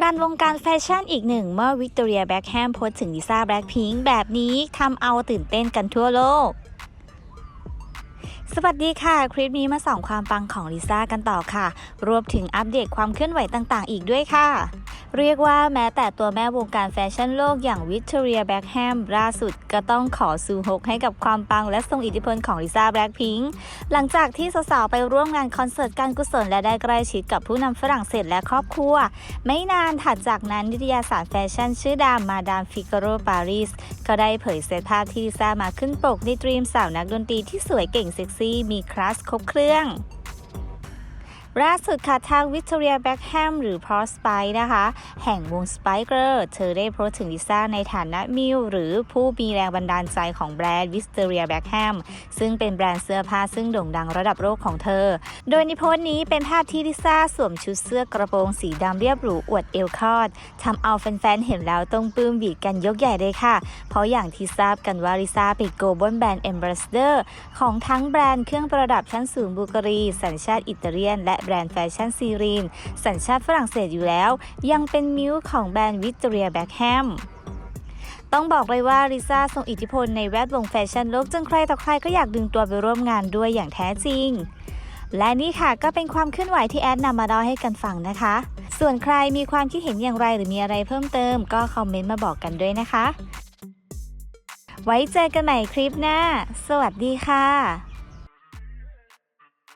รันวงการแฟชั่นอีกหนึ่ง เมื่อวิกตอเรียแบ็กแฮมโพสถึงลิซ่าแบล็คพิงค์แบบนี้ทำเอาตื่นเต้นกันทั่วโลก สวัสดีค่ะ คลิปนี้มาส่องความปังของลิซ่ากันต่อค่ะ รวมถึงอัปเดตความเคลื่อนไหวต่างๆ อีกด้วยค่ะ เรียกว่าแม้แต่ตัวแม่วงการแฟชั่นโลกอย่างวิกตอเรียแบ็คแฮมล่าสุดก็ต้องขอซูฮกให้กับความปังและทรงอิทธิพลของลิซ่าแบล็คพิงค์หลังจากที่สาวๆไปร่วมงานคอนเสิร์ตการกุศลและได้ใกล้ชิดกับผู้นำฝรั่งเศสและครอบครัว ไม่นานถัดจากนั้นนิตยสารแฟชั่นชื่อดังมาดามฟิกโรปารีสก็ได้เผยเซตภาพที่ลิซ่ามาขึ้นปกในตรีมสาวนักดนตรีที่สวยเก่งเซ็กซี่มีคลาสครบเครื่อง ล่าสุดค่ะทางวิกตอเรียแบ็คแฮมหรือพอสไปนะคะ แห่งวงสไปเกอร์เธอได้โพสต์ถึงลิซ่าในฐานะมิวหรือผู้มีแรงบันดาลใจของแบรนด์วิกตอเรียแบ็คแฮมซึ่งเป็นแบรนด์เสื้อผ้าซึ่งโด่งดังระดับโลกของเธอ โดยในโพสต์นี้เป็นภาพที่ลิซ่าสวมชุดเสื้อกระโปรงสีดำเรียบหรูอวดเอวคอดทำเอาแฟนๆเห็นแล้วต้องปลื้มบีดกันยกใหญ่เลยค่ะ เพราะอย่างที่ทราบกันว่าลิซ่าเป็นโกลบอลแบรนด์เอมบรสเดอร์ของทั้งแบรนด์เครื่องประดับชั้นสูงบูการีสัญชาติอิตาเลียนและแบรนด์แฟชั่นซีรีน สัญชาติฝรั่งเศสอยู่แล้ว ยังเป็นมิวของแบรนด์วิกตอเรียแบ็คแฮมต้องบอกเลยว่าลิซ่าทรงอิทธิพลในแวดวงแฟชั่นโลกจนใครต่อใครก็อยากดึงตัวไปร่วมงานด้วยอย่างแท้จริง และนี่ค่ะก็เป็นความเคลื่อนไหวที่แอดนำมาเล่าให้กันฟังนะคะ ส่วนใครมีความคิดเห็นอย่างไรหรือมีอะไรเพิ่มเติม ก็คอมเมนต์มาบอกกันด้วยนะคะ ไว้เจอกันใหม่คลิปหน้า สวัสดีค่ะ